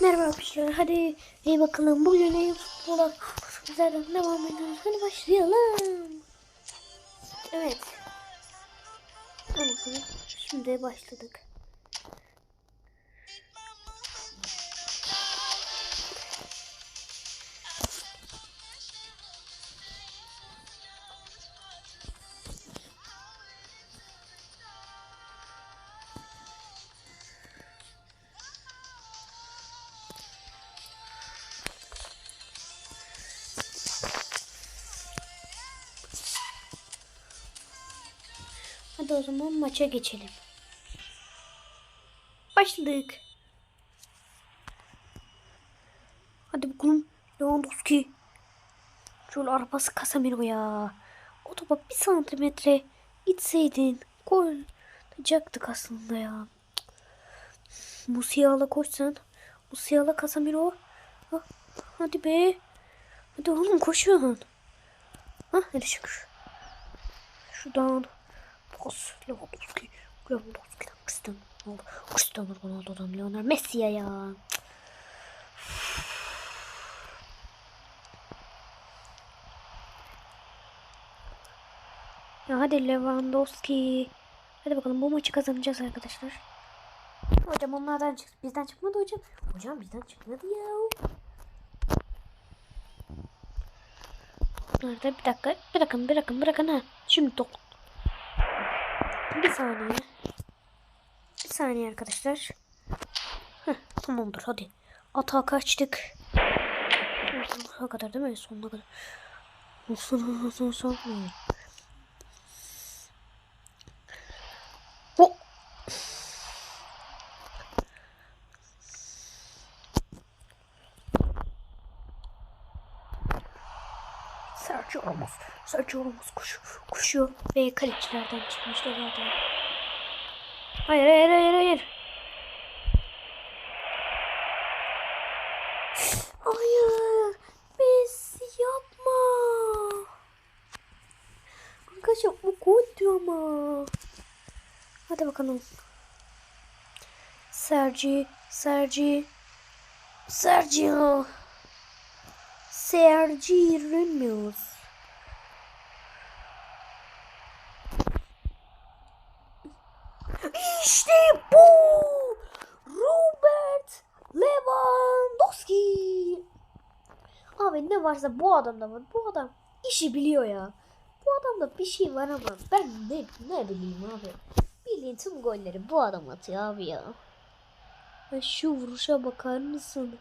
Merhaba arkadaşlar. Hadi iyi bakalım. Bugün iyi futbola sizlerden devam ediyoruz. Hadi başlayalım. Evet. Hadi. Şimdi başladık. Hadi o zaman maça geçelim. Başladık. Hadi bakalım. Lewandowski. Şöyle arabası Casemiro ya. O topa bir santimetre gitseydin gol atacaktık aslında ya. Musiala koşsan. Musiala Casemiro. Ha, Hadi be. Hadi oğlum koşun. Ha, hadi şükür. Şuradan. Pas. Lewandowski. Lewandowski'den Cristiano Ronaldo. Cristiano Ronaldo'dan Lionel Messi'ye ya. Ya hadi Lewandowski. Hadi bakalım bu maçı kazanacağız arkadaşlar. Hocam onlardan çıktı. Bizden çıkmadı hocam. Hocam bizden çıkmadı ya. Nerede? Bir dakika. Bırakın bırakın bırakın ha. Şimdi top. Bir saniye. Bir saniye arkadaşlar. Heh, tamamdır hadi. Atağa kaçtık. Sonuna kadar değil mi? Sonuna kadar. Son son son. Ho. Sergio Ramos. Sergio Ramos koşuyor. Koşuyor. Ve kalecilerden çıkmıştı zaten. Hayır hayır hayır hayır. Hayır. Messi yapma. Arkadaşlar bu gol diyor ama. Hadi bakalım. Sergi. Sergi. Sergio. Sergi Ramos. İşte bu. Robert Lewandowski. Abi varsa bu adamda var. Bu adam işi biliyor ya. Bu adamda bir şey var ama ben ne ne bileyim abi. Bildiğin tüm golleri bu adam atıyor abi ya. Ya şu vuruşa bakar mısın?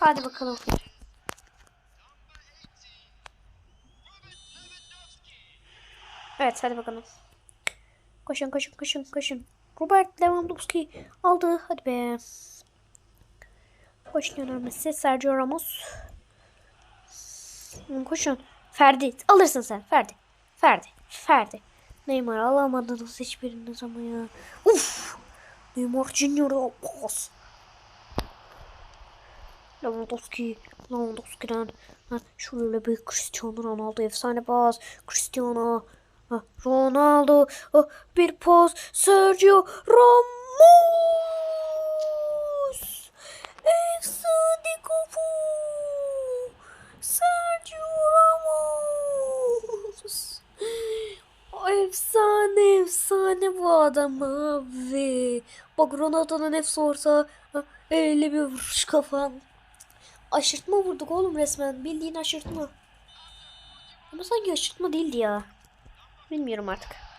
Hadi bakalım. Evet hadi bakalım. Koşun koşun koşun koşun. Robert Lewandowski aldı. Hadi be. Koş Lionel Messi. Sergio Ramos. Koşun. Ferdi. Alırsın sen. Ferdi. Ferdi. Ferdi. Neymar alamadınız hiçbiriniz ama ya. Uf. Neymar Junior'a pas. Lewandowski. Lewandowski'den. Şöyle bir Cristiano Ronaldo efsane pas. Cristiano. Ronaldo. Bir pas. Sergio Ramos. Kafa. Sergio Ramos. Efsane efsane bu adam abi. Bak Ronaldo'dan hepsi orta. Öyle bir vuruş kafam. Aşırtma vurduk oğlum resmen. Bildiğin aşırtma. Ama sanki aşırtma değildi ya. Bilmiyorum artık.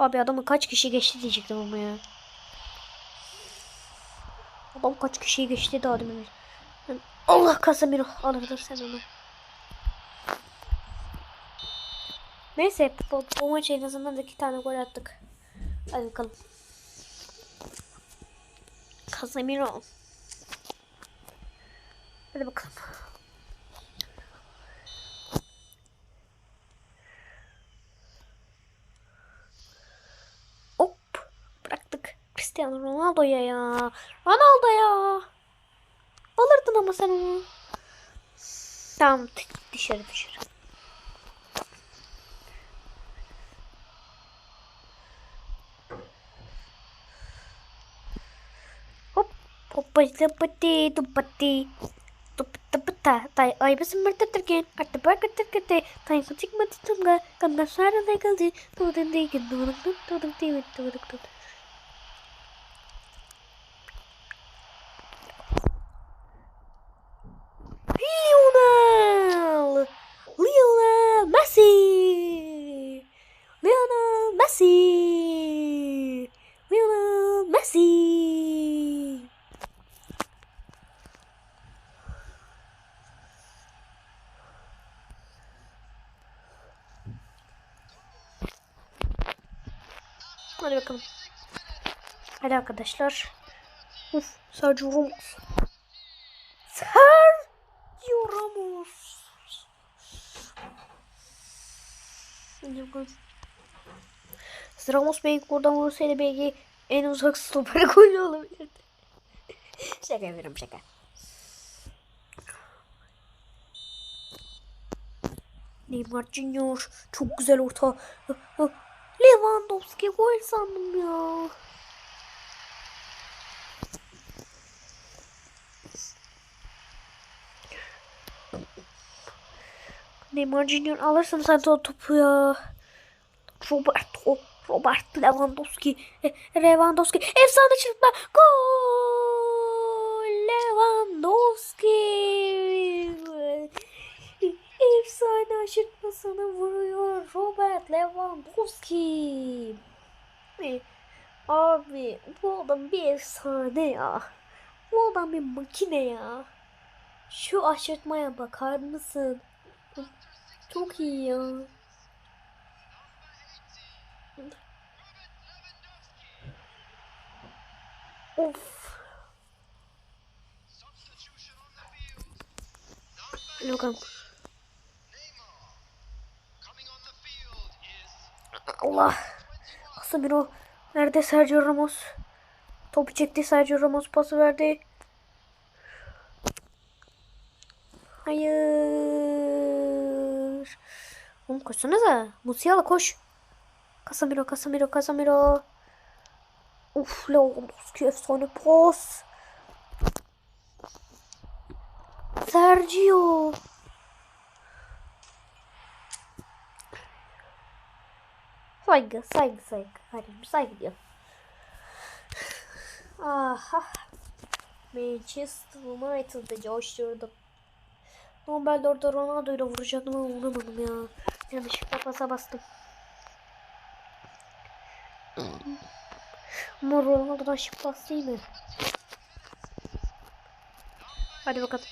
Abi adamı kaç kişi geçti diyecektim ama ya. Adam kaç kişiyi geçti daha demin. Allah Casemiro alırdır sen onu. Neyse bu, bu maç en azından iki tane gol attık. Hadi bakalım. Casemiro. Hadi bakalım. Cristiano Ronaldo'ya ya. Ronaldo'ya. Alırdın ama sen onu. Tamam dışarı dışarı. Hop. Hoppacı pati tupati. Tupatapata. Tay ayıbısın mırtıtırken. Artı bakıtırkıtı. Tay kaçık matı tımga. Kandan sarılaykaldı. Tuğdun değil. Tuğdun değil. Tuğdun değil. Tuğdun değil. Messi! Lionel Messi! Lionel Messi! Hadi bakalım. Hadi arkadaşlar. Uf, Sergio Ramos. Sergio Ramos. Bakalım. Ramos belki buradan vursaydı belki en uzak stoper golü olabilirdi. şaka yapıyorum şaka. Neymar Junior çok güzel orta. Lewandowski gol sandım ya. Neymar Junior alırsın sen o topu ya. Roberto, Robert Lewandowski, e, Lewandowski, efsane çırpma, gol, Lewandowski, efsane aşırtmasını vuruyor Robert Lewandowski. E, Abi bu adam bir efsane ya. Bu adam bir makine ya. Şu aşırtmaya bakar mısın? Çok iyi ya. Of. Bakalım. Allah. Casemiro. Nerede Sergio Ramos? Topu çekti Sergio Ramos pası verdi. Hayır. Oğlum koşsanıza. Musiala koş. Casemiro, Casemiro, Casemiro. Uf Lewandowski efsane pas. Sergio. Saygı, saygı, saygı. Kardeşim saygı diyor. Aha. Manchester United'ı coşturdum. Normalde orada Ronaldo'yla vuracaktım ama vuramadım ya. Yanlışlıkla pasa bastım. Ama Ronaldo'dan şık pas değil mi? Hadi bakalım.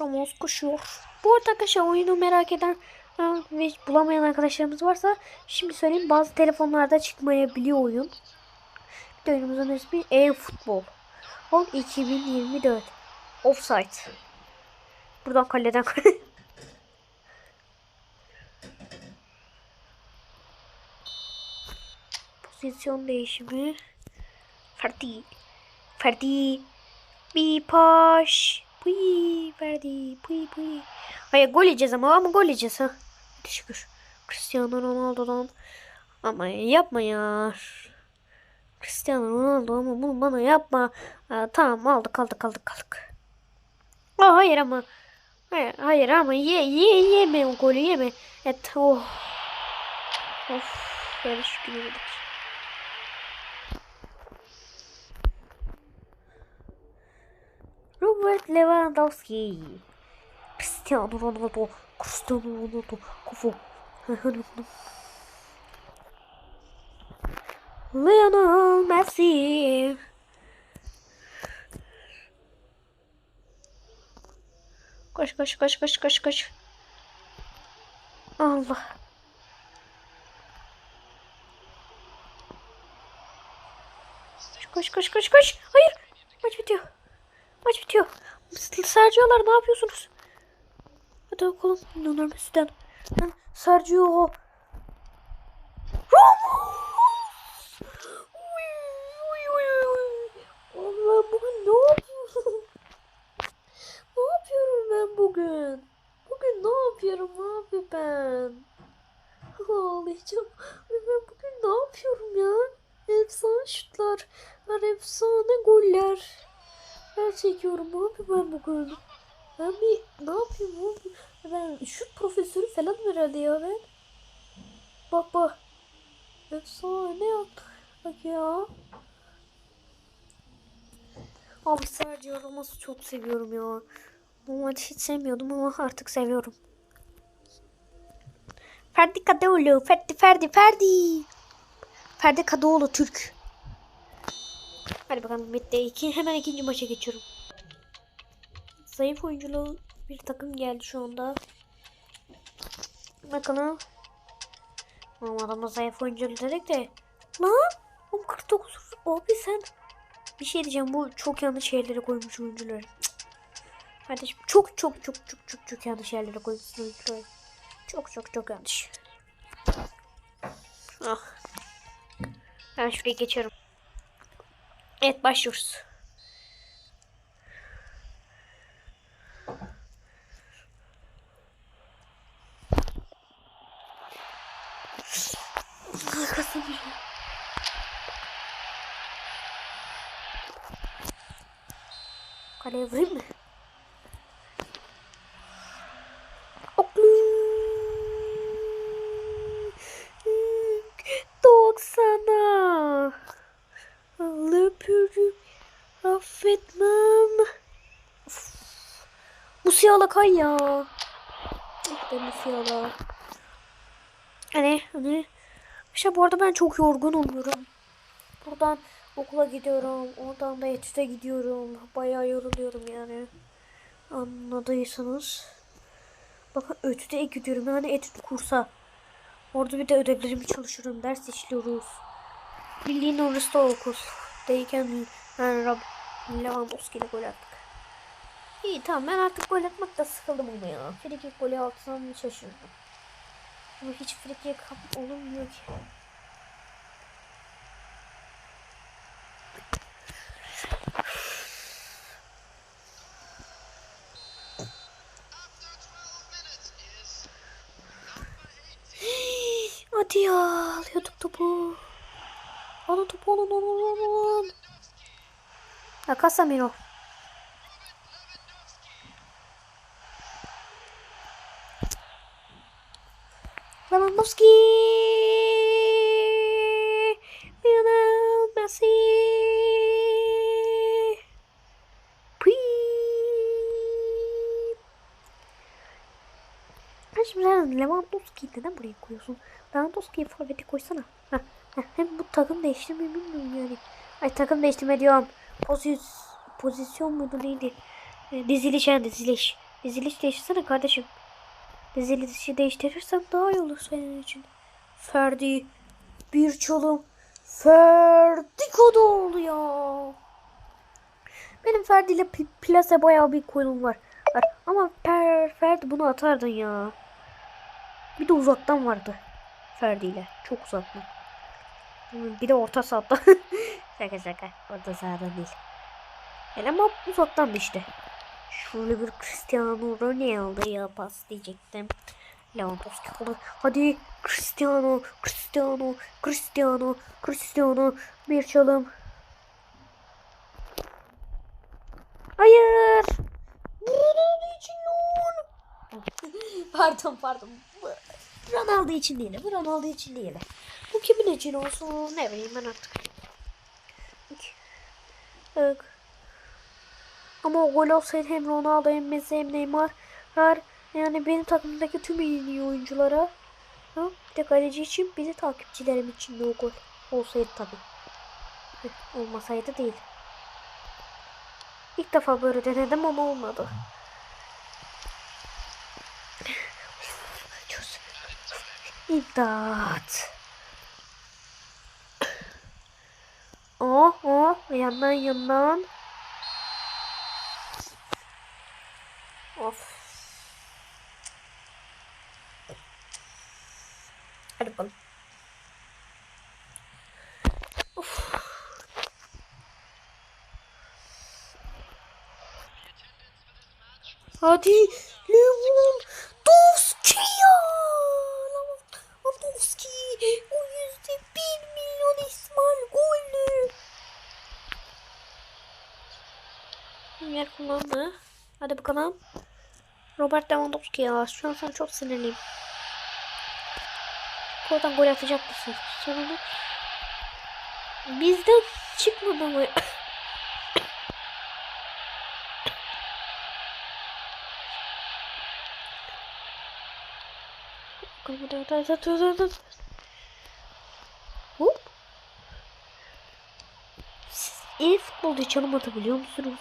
Ramos koşuyor. Bu arada arkadaşlar oyunu merak eden ve bulamayan arkadaşlarımız varsa şimdi söyleyeyim bazı telefonlarda çıkmayabiliyor oyun. Bir de oyunumuzun ismi e-futbol. 10 2024 Offside. Buradan kaleden Pozisyon değişimi. Ferdi. Ferdi. Bir paş. Puy. Ferdi. Puy puy. Hayır gol yiyeceğiz ama ama gol yiyeceğiz ha. Hadi şükür. Cristiano Ronaldo'dan. Ama yapma ya. Cristiano Ronaldo ama bunu bana yapma. Aa, tamam aldık aldık aldık aldık. Aa, hayır ama. Hayır, hayır ama ye ye yeme o golü yeme. Et oh. Of. Yani şükür yemedik. Robert Lewandowski. Cristiano Ronaldo. Cristiano Ronaldo. Kufu. Lionel Messi. Koş koş koş koş koş koş. Allah. Koş koş koş koş. Hayır. Maç bitiyor. Maç bitiyor. Sergio'lar ne yapıyorsunuz? Hadi bakalım. Lionel Messi'den. Sergio. Ramos. Uy, uy, uy. Allah bugün ne yapıyorum? ne yapıyorum ben bugün? Bugün ne yapıyorum abi ben? Ağlayacağım. Ben bugün ne yapıyorum ya? Efsane şutlar. Efsane goller. Ben çekiyorum abi ben bugün. Ben bir ne yapayım abi? Ben şut profesörü falan herhalde ya ben. Bak bak. Efsane ya. Bak ya. Abi Sergio Ramos'u çok seviyorum ya. Normalde hiç sevmiyordum ama artık seviyorum. Ferdi Kadıoğlu. Ferdi Ferdi Ferdi. Ferdi Kadıoğlu Türk. Hadi bakalım bitti. İki, hemen ikinci maça geçiyorum. Zayıf oyunculu bir takım geldi şu anda. Bakalım. Ama adama zayıf oyunculu dedik de. Lan! Oğlum 49. Abi sen. Bir şey diyeceğim bu çok yanlış yerlere koymuş oyuncuları. Kardeşim çok çok çok çok çok çok yanlış yerlere koymuş oyuncuları. Çok çok çok yanlış. Ah. Ben şuraya geçiyorum. Evet başlıyoruz. Arkasına bir şey. Kaleye vurayım mı? Musiala kay ya. Ah be Musiala. Hani hani. İşte bu arada ben çok yorgun oluyorum. Buradan okula gidiyorum. Oradan da etüde gidiyorum. Bayağı yoruluyorum yani. Anladıysanız. Bakın ötüde gidiyorum. Yani etüt kursa. Orada bir de ödevlerimi çalışıyorum. Ders işliyoruz. Bildiğin orası da okul. Deyken yani Rab Lewandowski ile gol. İyi tamam ben artık gol atmakta sıkıldım ama ya. Frikik golü atsam şaşırdım. Ama hiç frikik kap olmuyor ki. Hadi ya alıyorduk topu. Alın topu alın alın alın. Ha Casemiro. Lewandowski. Lionel Messi. Şimdi Lewandowski'yi neden buraya koyuyorsun? Lewandowski'yi forvete koysana. Heh, heh, hem bu takım değiştirmeyi bilmiyorum yani. Ay takım değiştirme diyorum. Poziz, pozisyon muydu neydi? E, diziliş yani diziliş. Diziliş değiştirsene kardeşim. Dizilişi değiştirirsen daha iyi olur senin için. Ferdi. Bir çalım. Ferdi Kadıoğlu ya. Benim Ferdi ile Pl- Plase bayağı bir koyunum var. Ama per, Ferdi bunu atardın ya. Bir de uzaktan vardı. Ferdi ile. Çok uzaktan. Bir de orta sahada. şaka şaka. Orta sahadan değil. Yani ama uzaktan işte. Şöyle bir Cristiano Ronaldo'ya pas diyecektim. Lewandowski kaldı. Hadi Cristiano, Cristiano, Cristiano, Cristiano. Bir çalım. Hayır. Ronaldo için lan. pardon pardon. Ronaldo için değil. Bu Ronaldo için değil. Bu kimin için olsun ne bileyim ben artık. Evet. Ama o gol olsaydı hem Ronaldo hem Messi hem Neymar her yani benim takımdaki tüm iyi oyunculara ha, bir de kaleci için bir de takipçilerim için de o gol olsaydı tabi. Olmasaydı değil. İlk defa böyle denedim ama olmadı. İmdat. Oh oh yandan yandan. Hadi Lewandowski ya. Lewandowski o yüzde bir milyon ihtimal golü. Yer kullanma. Hadi bakalım. Robert Lewandowski ya. Şu an sana çok sinirliyim. Oradan gol atacak mısın? Sorunu. Bizden çıkmadı mı? Ama. Hop. Siz iyi futbolda hiç atabiliyor musunuz?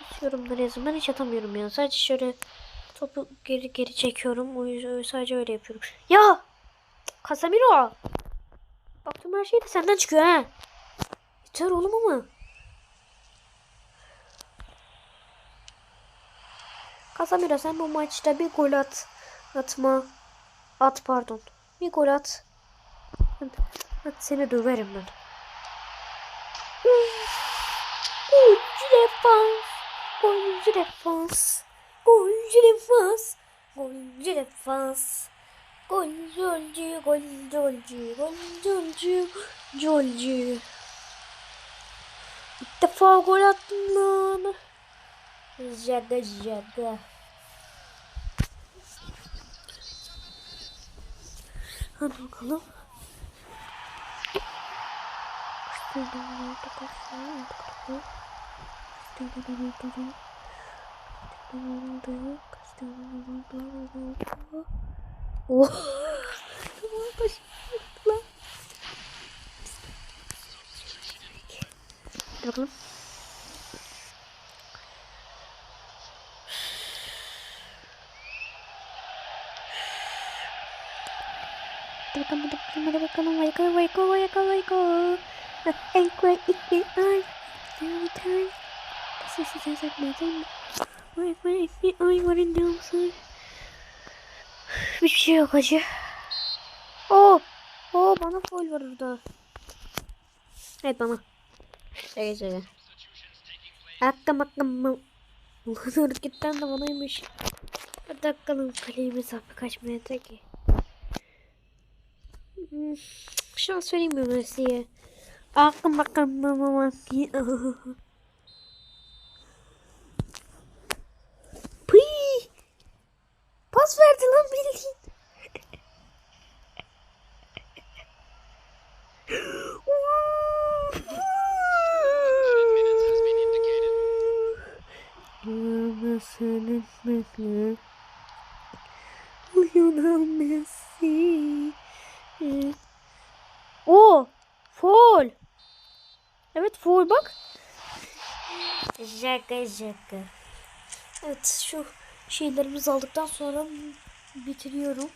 Hiç yorumlara yazın. Ben hiç atamıyorum ya. Sadece şöyle topu geri geri çekiyorum. O yüzden sadece öyle yapıyorum. Ya! Casemiro! Baktım her şey de senden çıkıyor ha. Yeter oğlum ama. Casemiro sen bu maçta bir gol at. Atma. At pardon. Bir gol at. At seni döverim ben. Golcü defans. Golcü defans. Golcü defans. Golcü defans. Golcü golcü golcü golcü golcü. İlk defa gol attım lan. Jaga jaga. Hadi bakalım. Oh. Hadi bakalım. Bakalım, hadi bakalım, hadi bakalım. Vayko, vayko, vayko, vayko. Ekwe, ikwe, ay. Every time. Like my thing. Vayko, ikwe, ay. Var in the Hiçbir şey yok acı. Oo. Oo bana foul var orada. Evet bana. Şaka şaka. Hakkım hakkım. Ulan hareketten de banaymış. Hadi bakalım kaleyi mesafı kaç metre ki. Hmm, Şans vereyim mi Messi'ye? Hakkım hakkım mama! Pas verdi lan bildiğin. Anasının mekli. Lionel Messi. O, foul. Evet foul bak. Şaka şaka. Evet şu şeylerimizi aldıktan sonra bitiriyorum.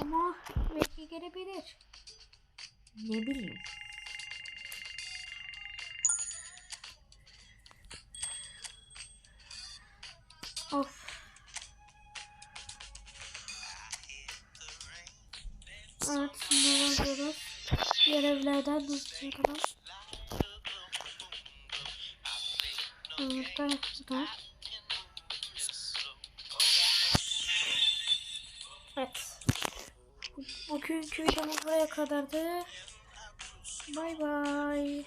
Ama belki gelebilir. Ne bileyim. Of. Evet şimdi bakıyoruz. Görevlerden kadar. Evet, da. Evet. Bugünkü videomuz buraya kadardı. Bay bay.